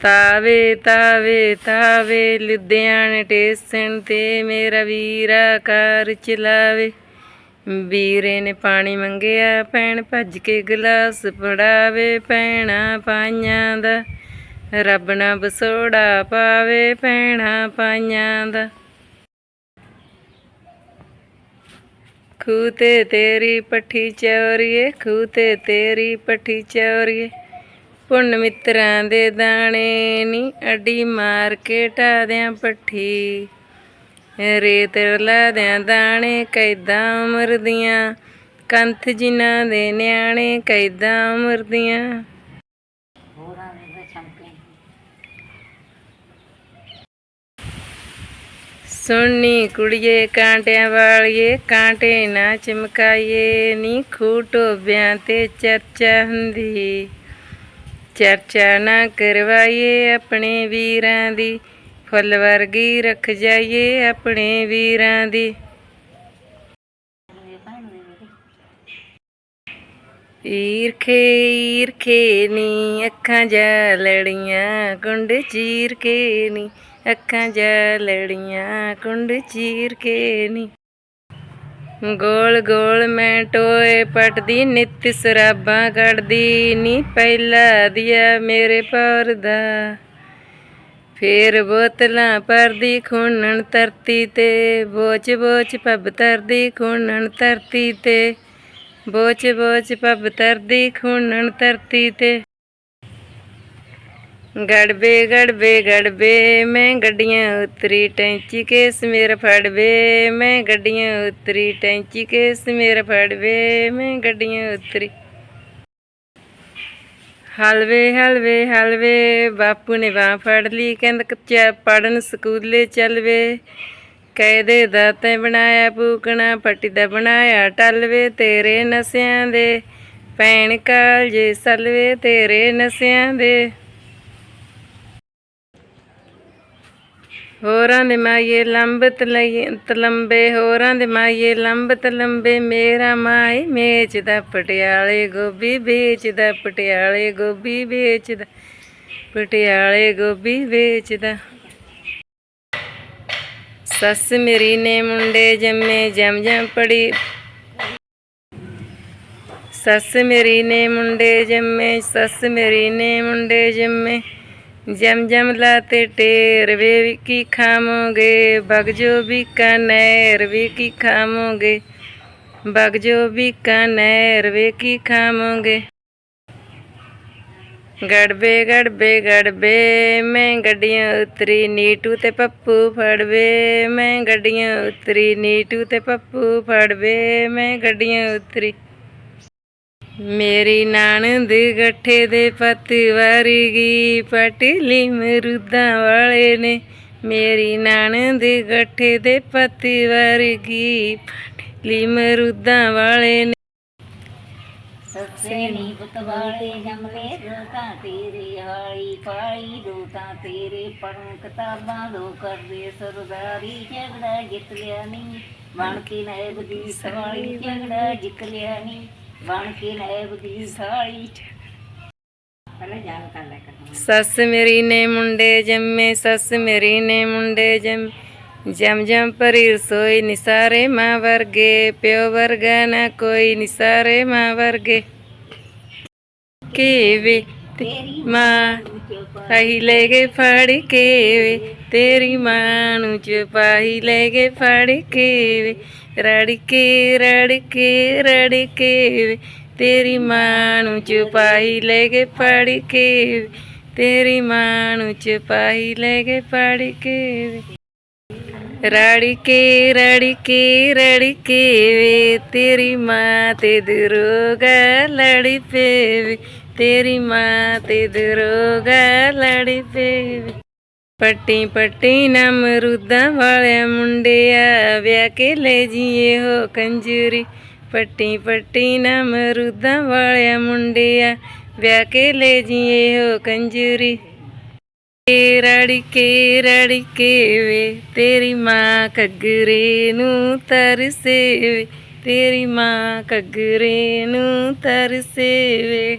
ਤਾਵੇ ਤਾਵੇ ਤਾਵੇ, ਲੁਧਿਆਣੇ ਟੇਸਣ ਤੇ ਮੇਰਾ ਵੀਰਾ ਕਾਰ ਚਲਾਵੇ। ਵੀਰੇ ਨੇ ਪਾਣੀ ਮੰਗਿਆ, ਭੈਣ ਭੱਜ ਕੇ ਗਲਾਸ ਫੜਾਵੇ, ਭੈਣਾ ਪਾਈਆਂ ਦਾ ਰੱਬ ਨਾ ਬਸੋੜਾ ਪਾਵੇ, ਭੈਣਾ ਪਾਈਆਂ ਦਾ। ਖੂਹ ਤੇ ਤੇਰੀ ਪੱਠੀ ਚੋਰੀਏ ਖੂਹ ਤੇ ਤੇਰੀ ਪੱਠੀ ਚੋਰੀਏ। ਪੁੰਨ ਮਿੱਤਰਾਂ ਦੇ ਦਾਣੇ ਨੀ ਅਡੀ ਮਾਰ ਕੇ ਢਾਦਿਆਂ ਪੱਠੀ। ਰੇਤ ਰਲਾਦਿਆਂ ਦਾਣੇ ਕੈਦਾਂ ਉਮਰ ਦੀਆਂ ਕੰਥ ਜਿਨ੍ਹਾਂ ਦੇ ਨਿਆਣੇ ਕੈਦਾਂ ਉਮਰ ਦੀਆਂ ਸੁਣਨੀ ਕੁੜੀਏ ਕਾਂਟਿਆਂ ਵਾਲੀਏ, ਕਾਂਟੇ ਨਾ ਚਮਕਾਈਏ। ਨੀ ਖੂਟੋਬਿਆਂ ਤੇ ਚਰਚਾ ਹੁੰਦੀ। ਚਰਚਾ ਨਾ ਕਰਵਾਈਏ ਆਪਣੇ ਵੀਰਾਂ ਦੀ, ਫੁੱਲ ਵਰਗੀ ਰੱਖ ਜਾਈਏ ਆਪਣੇ ਵੀਰਾਂ ਦੀ। ਈਰਖੇ ਈਰਖੇ ਨੀ, ਅੱਖਾਂ ਜਾ ਲੜੀਆਂ, ਕੁੰਡ ਚੀਰ ਕੇ ਨੀ, ਅੱਖਾਂ ਜਾ ਲੜੀਆਂ, ਕੁੰਡ ਚੀਰ ਕੇ ਨੀ। ਗੋਲ ਗੋਲ ਮੈਂ ਟੋਏ ਪਟਦੀ, ਨਿੱਤ ਸਰਾਬਾਂ ਕੱਢਦੀ, ਨੀ ਪਹਿਲਾ ਦਿਆ ਮੇਰੇ ਪੌਰ ਦਾ। ਫੇਰ ਬੋਤਲਾਂ ਪਰਦੀ ਖੂਨਣ ਧਰਤੀ ਤੇ, ਬੋਚ ਬੋਚ ਪੱਬ ਤਰਦੀ ਖੂਨਣ ਧਰਤੀ ਤੇ। ਬੋਚ ਬੋਚ ਪੱਬ ਤਰਦੀ ਖੂਨਣ ਧਰਤੀ ਤੇ। ਗੜਬੇ ਗੜਬੇ ਗੜਬੇ, ਮੈਂ ਗੱਡੀਆਂ ਉਤਰੀ ਟੈਂਚੀ ਕੇ ਸਮੇਰ ਫੜਵੇ, ਮੈਂ ਗੱਡੀਆਂ ਉਤਰੀ ਟੈਂਚੀ ਕੇ ਸਮੇਰ ਫੜਵੇ, ਮੈਂ ਗੱਡੀਆਂ ਉਤਰੀ। ਹਲਵੇ ਹਲਵੇ ਹਲਵੇ, ਬਾਪੂ ਨੇ ਬਾਹ ਫੜ ਲਈ ਕਹਿੰਦਾ ਕੱਚਾ ਪੜਨ ਸਕੂਲੇ ਚੱਲਵੇ। ਕਾਇਦੇ ਦਾ ਤੈ ਬਣਾਇਆ ਪੂਕਣਾ ਪੱਟੀ ਦਾ ਬਣਾਇਆ, ਟਲਵੇ ਤੇਰੇ ਨਸਿਆਂ ਦੇ। ਭੈਣ ਕਾਲਜੇ ਸਲਵੇ ਤੇਰੇ ਨਸਿਆਂ ਦੇ। ਹੋਰਾਂ ਦੇ ਮਾਈਏ ਲੰਬ ਲਈ ਤਲੰਬੇ ਹੋਰਾਂ ਦੇ ਮਾਈਏ ਲੰਬਤ ਲੰਬੇ, ਮੇਰਾ ਮਾਈ ਮੇਚਦਾ ਪਟਿਆਲੇ ਗੋਭੀ ਵੇਚਦਾ, ਪਟਿਆਲੇ ਗੋਭੀ ਵੇਚਦਾ, ਪਟਿਆਲੇ ਗੋਭੀ ਵੇਚਦਾ। ਸੱਸ ਮੇਰੀ ਨੇ ਮੁੰਡੇ ਜੰਮੇ, ਜਮ ਜਮ ਪੜੀ। ਸੱਸ ਮੇਰੀ ਨੇ ਮੁੰਡੇ ਜੰਮੇ, ਸੱਸ ਮੇਰੀ ਨੇ ਮੁੰਡੇ ਜੰਮੇ। ਜਮ ਜਮ ਲਾਤੇ ਟੇਰ ਵੇ ਵੀ ਕੀ ਖਾਮੋਗੇ ਬਗ ਜੋ ਵੀ ਕਨੈਰ ਵੇ ਕੀ ਖਾਮੋਗੇ ਬਗ ਜੋ ਵੀ ਕਨੈਰ ਵੇ ਖਾਮੋਗੇ ਗੜਬੇ ਗੜਬੇ ਗੜਬੇ, ਮੈਂ ਗੱਡੀਆਂ ਉਤਰੀ ਨੀਟੂ ਤੇ ਪੱਪੂ ਫੜਵੇ। ਮੈਂ ਗੱਡੀਆਂ ਉਤਰੀ ਨੀਟੂ ਤੇ ਪੱਪੂ ਫੜਵੇ। ਮੈਂ ਗੱਡੀਆਂ ਉਤਰੀ ਮੇਰੀ ਨਾਨਦ ਗੱਠੇ ਦੇ ਪੱਤ ਵਰਗੀ ਪਟਲੀ ਮਰੂਦਾਂ ਵਾਲੇ ਨੇ। ਮੇਰੀ ਨਾਨਦ ਗੱਠੇ ਦੇ ਪੱਤ ਵਰਗੀ ਪਟਲੀ ਮਰੂਦਾਂ ਵਾਲੇ ਨੇ। ਸੱਸੇ ਨੀ ਵਾਲੇ ਜੰਮਲੇ ਦੋ ਤੇਰੇ ਹਾਲੀ ਪਾਈ ਦੋ ਤੇਰੇ ਪੜਨ ਕਿਤਾਬਾਂ ਦੋ ਕਰਦੇ ਸਰਦਾਰੀ, ਝਗੜਾ ਜਿੱਤ ਲਿਆ ਨੀ। ਬਣ ਕੇ ਨਾਇਬ ਦੀ ਸਵਾਲੀ, ਝਗੜਾ ਜਿੱਤ ਲਿਆ ਨੀ। ਬਣ ਕੇ ਨਾਇਬ ਦੀ ਸਾਲੀ ਪਹਿਲਾਂ ਜਾਣ ਕਰ ਲੈ ਕਰ। ਸੱਸ ਮੇਰੀ ਨੇ ਮੁੰਡੇ ਜੰਮੇ, ਸੱਸ ਮੇਰੀ ਨੇ ਮੁੰਡੇ ਜੰਮ, ਜਮ ਜਮ ਪਰੀ ਰਸੋਈ ਨਿਸਾਰੇ ਮਾਂ ਵਰਗੇ, ਪਿਓ ਵਰਗਾ ਨਾ ਕੋਈ ਨਿਸਾਰੇ ਮਾਂ ਵਰਗੇ। ਕੀ ਵੇ ਤੇ ਮਾਂ ਪਾਈ ਲੈ ਗਏ ਫੜ ਕੇ ਵੇ, ਤੇਰੀ ਮਾਂ ਨੂੰ ਚਪਾਹੀ ਲੈ ਕੇ ਫੜ ਕੇ ਵੇ, ਰੜ ਕੇ ਰੜ ਕੇ ਰੜ ਕੇ ਵੇ, ਤੇਰੀ ਮਾਂ ਨੂੰ ਚਪਾਹੀ ਲੈ ਕੇ ਫੜ ਕੇ ਵੇ, ਤੇਰੀ ਮਾਂ ਨੂੰ ਚਪਾਹੀ ਲੈ ਕੇ ਫੜ ਕੇ ਵੇ। ਰੜ ਕੇ ਰੜ ਕੇ ਰੜ ਕੇ ਵੇ, ਤੇਰੀ ਮਾਂ ਤੇ ਦਰੋਗਾ ਲੜੀ ਪੇਵੇ ਤੇਰੀ ਮਾਂ ਤੇ ਦਰੋਗਾ ਲੜੀ ਪੇਵੇ ਪੱਟੀ ਪੱਟੀ ਨਾ ਮਰੂਦਾਂ ਵਾਲਿਆ ਮੁੰਡਿਆ ਵਿਆਹ ਕੇ ਲੈ ਜੀਏ ਹੋ ਕੰਜਰੀ। ਪੱਟੀ ਪੱਟੀ ਨਾ ਮਰੂਦਾਂ ਵਾਲਿਆ ਮੁੰਡਿਆ ਵਿਆਹ ਕੇ ਲੈ ਜੀਏ ਹੋ ਕੰਜਰੀ। ਰੜੀ ਕੇ ਰੜੀ ਕੇ ਵੇ ਤੇਰੀ ਮਾਂ ਘੱਗਰੇ ਨੂੰ ਤਰਸੇ ਵੇ ਤੇਰੀ ਮਾਂ ਘੱਗਰੇ ਨੂੰ ਤਰਸੇ ਵੇ